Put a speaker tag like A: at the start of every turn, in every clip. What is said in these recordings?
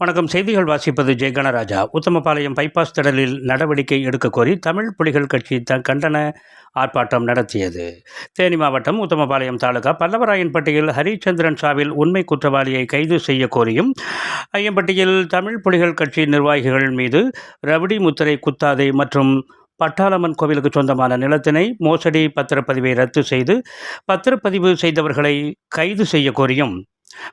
A: வணக்கம். செய்திகள் வாசிப்பது ஜெய கணராஜா உத்தமபாளையம் பைபாஸ் திடலில் நடவடிக்கை எடுக்க கோரி தமிழ் புலிகள் கட்சி த கண்டன ஆர்ப்பாட்டம் நடத்தியது. தேனி மாவட்டம் உத்தமபாளையம் தாலுகா பல்லவராயன்பட்டியில் ஹரிச்சந்திரன் சாவில் உண்மை குற்றவாளியை கைது செய்ய கோரியும் ஐயம்பட்டியில் தமிழ் புலிகள் கட்சி நிர்வாகிகள் மீது ரவுடி முத்திரை குத்தாதை மற்றும் பட்டாளம்மன் கோவிலுக்கு சொந்தமான நிலத்தினை மோசடி பத்திரப்பதிவை ரத்து செய்து பத்திரப்பதிவு செய்தவர்களை கைது செய்ய கோரியும்.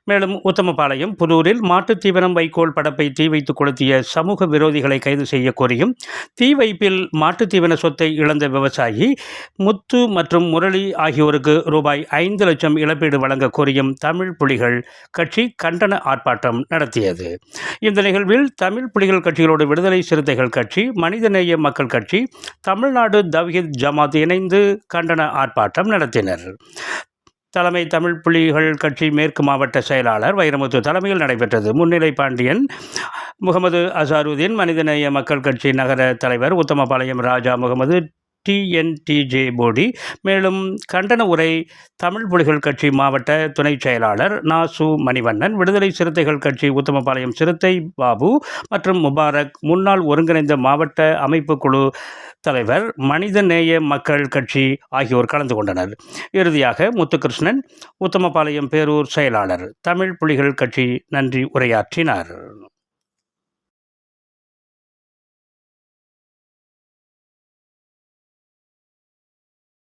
A: மேலும் உத்தமபாளையம் புதூரில் மாட்டுத் தீவனம் வைக்கோல் படப்பை தீ வைத்து கொளுத்திய சமூக விரோதிகளை கைது செய்ய கோரியும் தீ வைப்பில் மாட்டுத் தீவன சொத்தை இழந்த விவசாயி முத்து மற்றும் முரளி ஆகியோருக்கு ரூபாய் ஐந்து லட்சம் இழப்பீடு வழங்க கோரியும் தமிழ் புலிகள் கட்சி கண்டன ஆர்ப்பாட்டம் நடத்தியது. இந்த நிகழ்வில் தமிழ் புலிகள் கட்சிகளோடு விடுதலை சிறுத்தைகள் கட்சி மனிதநேய மக்கள் கட்சி தமிழ்நாடு தவ்ஹீத் ஜமாத் இணைந்து கண்டன ஆர்ப்பாட்டம் நடத்தினர். தலைமை தமிழ் புலிகள் கட்சி மேற்கு மாவட்ட செயலாளர் வைரமுத்து தலைமையில் நடைபெற்றது. முன்னிலை பாண்டியன் முகமது அசாருதீன் மனிதநேய மக்கள் கட்சி நகர தலைவர் உத்தமபாளையம் ராஜா முகமது டிஎன்டிஜே போடி. மேலும் கண்டன உரை தமிழ் புலிகள் கட்சி மாவட்ட துணை செயலாளர் நாசு மணிவண்ணன் விடுதலை சிறுத்தைகள் கட்சி உத்தமபாளையம் சிறுத்தை பாபு மற்றும் முபாரக் முன்னாள் ஒருங்கிணைந்த மாவட்ட அமைப்பு குழு தலைவர் மனிதநேய மக்கள் கட்சி ஆகியோர் கலந்து கொண்டனர். இறுதியாக முத்துகிருஷ்ணன் உத்தமபாளையம் பேரூர் செயலாளர் தமிழ் புலிகள் கட்சி நன்றி உரையாற்றினார்.